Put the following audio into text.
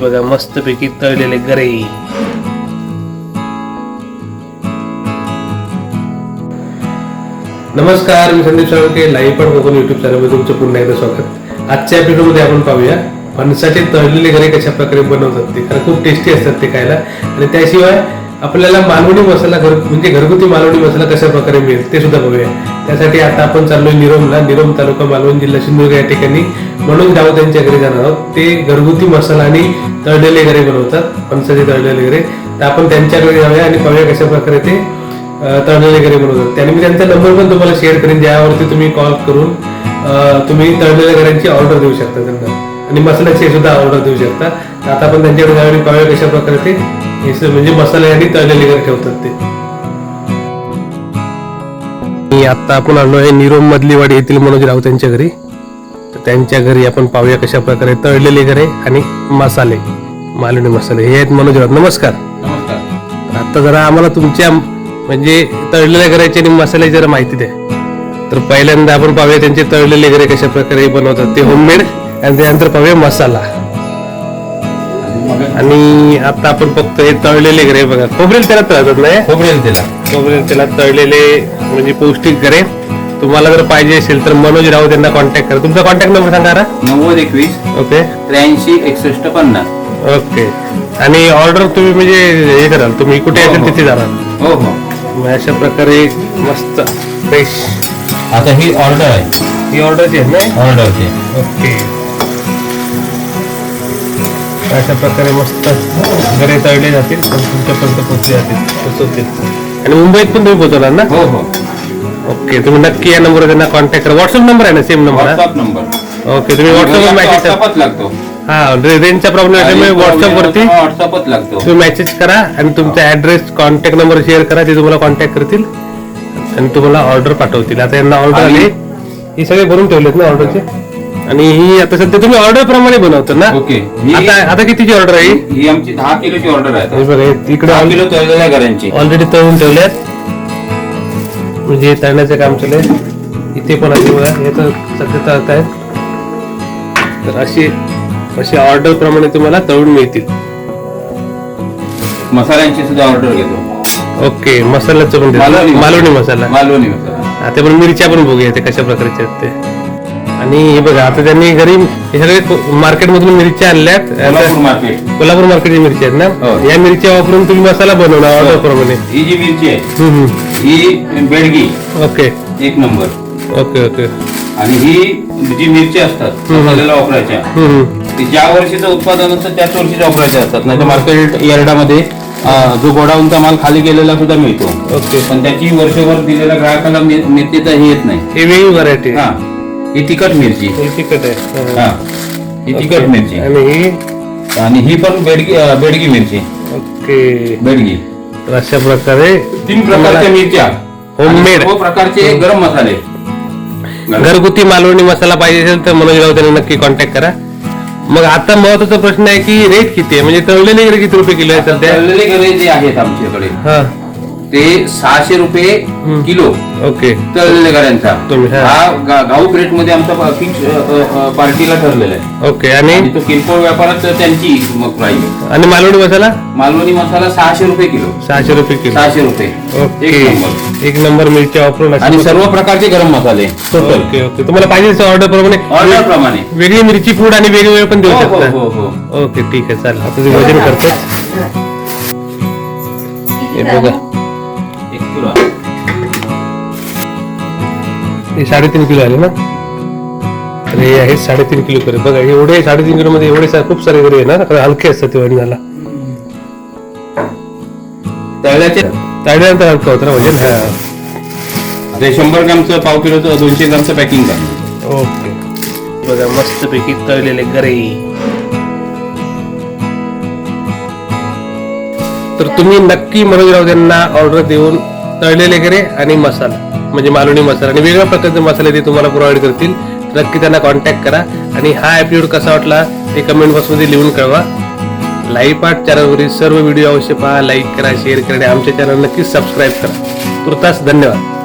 बघा मस्तपैकी तळलेले गरे नमस्कार मी संदीप साळके लाईव्ह पण बघून युट्यूब चॅनलमध्ये तुमचं पुन्हा एकदा स्वागत. आजच्या एपिसोडमध्ये आपण पाहूया फणसाचे तळलेले घरे कशा प्रकारे बनवतात ते. कारण खूप टेस्टी असतात ते खायला. आणि त्याशिवाय आपल्याला मालवणी मसाला घर म्हणजे घरगुती मालवणी मसाला कशा प्रकारे मिळेल ते सुद्धा बघूया. त्यासाठी आता आपण चाललोय निरोमला. निरोम तालुका मालवण जिल्हा सिंधुदुर्ग या ठिकाणी. मनोज रावत यांच्या घरी जाणार आहोत. ते घरगुती मसाला आणि तळलेले घरे बनवतात. फणसाचे तळलेले घरे तर आपण त्यांच्याकडे जाऊया आणि पाहूया कशा प्रकारे ते तळलेले घरे बनवतात. त्याने मी त्यांचा नंबर पण तुम्हाला शेअर करेन. ज्यावरती तुम्ही कॉल करून तुम्ही तळलेल्या घरांची ऑर्डर देऊ शकता त्यांना. आणि मसाल्याची सुद्धा ऑर्डर देऊ शकता. आता आपण त्यांच्याकडे जाऊया आणि पाहूया कशा प्रकारे ते म्हणजे मसाले आणि तळलेले घरे ठेवतात ते. आणि आता आपण आलो आहे निरोम मधलीवाडी येथील मनोज राऊत यांच्या घरी. तर त्यांच्या घरी आपण पाहूया कशा प्रकारे तळलेले घरे आणि मसाले मालवणी मसाले. हे आहेत मनोज राऊत. नमस्कार. आता जरा आम्हाला तुमच्या म्हणजे तळलेल्या घराची आणि मसाल्याची जरा माहिती द्या. तर पहिल्यांदा आपण पाहूया त्यांचे तळलेले घरे कशा प्रकारे बनवतात. ते होममेड आणि त्यानंतर पाहूया मसाला. आणि आता आपण फक्त हे तळलेले घरे बघा. खोबरेल तेलात तळतात नाही खोबरेल त्याला खोबरेल तेलात तळलेले म्हणजे पौष्टिक घरे तुम्हाला जर पाहिजे असेल तर मनोज राऊत यांना कॉन्टॅक्ट करा. तुमचा कॉन्टॅक्ट नंबर सांगा ना. नव्वद एकवीस ओके. त्र्याऐंशी एकसष्ट पन्नास. ओके. आणि ऑर्डर तुम्ही म्हणजे हे कराल तुम्ही कुठे हो, असेल हो. तिथे जाणार. हो हो. मग अशा प्रकारे मस्त फ्रेश आता ही ऑर्डर आहे. ही ऑर्डरची आहे ना? ऑर्डरची ओके. अशा प्रकारे मस्त घरे तळले जातील पण तुमच्यापर्यंत पोहोचले जातील. पोहोचवतील आणि मुंबईत पण तुम्ही पोहोचवणार ना? हो हो. ओके तुम्ही नक्की या नंबरवर त्यांना कॉन्टॅक्ट करा. व्हॉट्सअप नंबर आहे ना? Same number WhatsApp number okay तुम्ही व्हॉट्सअपवर मेसेज व्हॉट्सअपच लागतो. हा रेंजचा प्रॉब्लेम आहे व्हॉट्सअप वरती व्हॉट्सअपच लागतो. तुम्ही मेसेज करा आणि तुमचा ऍड्रेस कॉन्टॅक्ट नंबर शेअर करा ते तुम्हाला कॉन्टॅक्ट करतील आणि तुम्हाला ऑर्डर पाठवतील. आता यांना ऑर्डर आली. ही सगळे भरून ठेवलेत ना ऑर्डरचे आणि ही आता सध्या तुम्ही ऑर्डर प्रमाणे बनवता ना? ओके. ही आता आता कितीची ऑर्डर आहे ही? ही आमची दहा किलोची ऑर्डर आहे हे बघा हे इकडे दहा किलो तळलेल्या घरांची. ऑलरेडी तळून ठेवल्यात. म्हणजे तळण्याचं काम चालू आहे. इथे पण आहे बघा हे तर सध्या तळत आहेत तर अशी अशी ऑर्डर प्रमाणे तुम्हाला तळून मिळतील. मसाल्यांची सुद्धा ऑर्डर घेतो. ओके मसाल्याचं पण. मालवणी मसाला. मालवणी मसाला. आता पण मिरच्या पण बघूया ते कशा प्रकारचे आहेत ते. आणि हे बघा आता त्यांनी घरी हे सगळे मार्केट मधून मिरच्या आणल्यात. कोल्हापूर मार्केट. कोल्हापूर मार्केटची मिरची आहेत हो. ना या मिरच्या वापरून तुम्ही मसाला ऑर्डर प्रमाणे ही जी मिरची आहे हम्म, हम्म. ही बेडगी. ओके. एक नंबर. Okay okay. आणि ही जी मिरची असतात. मसाल्याला वापरायच्या हम्म, हम्म. ते ज्या वर्षीचं उत्पादन असतं त्याच वर्षीच्या वापरायच्या असतात. नाही तर मार्केट यार्डामध्ये अं, जो गोडाऊनचा माल खाली गेलेला सुद्धा मिळतो. ओके. पण त्याची वर्षभर दिलेल्या ग्राहकाला मिरचीचा हे येत नाही. हे वेगळी व्हरायटी हा. ही तिखट मिरची. हे तिखट आहे. हा. हा. ही. तिखट मिरची. आणि ही? आणि ही पण बेडगी अं, बेडगी मिरची. ओके. बेडगी. तर अशा प्रकारे तीन प्रकारच्या मिरच्या. Homemade. आणि सर्व प्रकारचे गरम मसाले. घरगुती मालवणी मसाला पाहिजे असेल तर मनोज राऊत यांना नक्की कॉन्टॅक्ट करा. मग आता महत्त्वाचा प्रश्न आहे की रेट किती आहे? म्हणजे तळलेले वगैरे किती रुपये किलो आहे सध्या? तळलेले घरे जे आहेत आमच्याकडे. हा. ते सहाशे रुपये किलो. ओके. तळलेल्या गाड्यांचा हा. हा घाऊक रेटमध्ये आमचा फिक्स पार्टीला ठरलेला आहे. ओके आणि? तो किरकोळ व्यापारात त्यांची मग प्राईस आणि मालवणी मसाला? मालवणी मसाला सहाशे रुपये किलो. सहाशे रुपये किलो. सहाशे रुपये. ओके. एक नंबर. एक नंबर मिरची वापरून आणि सर्व प्रकारचे गरम मसाले. Total okay okay. तुम्हाला पाहिजे ऑर्डर प्रमाणे ऑर्डर प्रमाणे. वेगळी मिरची फूड आणि वेगवेगळे पण देऊ हो हो शकता. हो ओके ठीक आहे चालेल. आता तुम्ही वजन करतो हे बघा. एक किलो हे साडेतीन किलो आले ना? तर हे आहे साडेतीन किलो करे बघा एवढे साडेतीन किलो मध्ये एवढे सा- खूप सारे घरी येणार कारण हलके असतात ते वजनाला तळल्याचे? ताडल्यानंतर हलका होतं ना वजन हा. ते शंभर ग्रामचं पाव किलोचं दोनशे ग्रामचं पॅकिंग करा. ओके. बघा मस्त पैकी तळलेले गरे तर तुम्ही नक्की मनोज राऊत यांना ऑर्डर देऊन तळलेले गरे आणि मसाला म्हणजे मालवणी मसाला आणि वेगळ्या प्रकारचे मसाले ते तुम्हाला प्रोव्हाइड करतील. नक्की त्यांना कॉन्टॅक्ट करा आणि हा एपिसोड कसा वाटला ते कमेंट बॉक्समध्ये लिहून कळवा. लाईव्ह पाठ चॅनलवरील सर्व व्हिडिओ अवश्य पहा लाईक करा शेअर करा आणि आमच्या चॅनल नक्की सबस्क्राईब करा. तुर्तास धन्यवाद.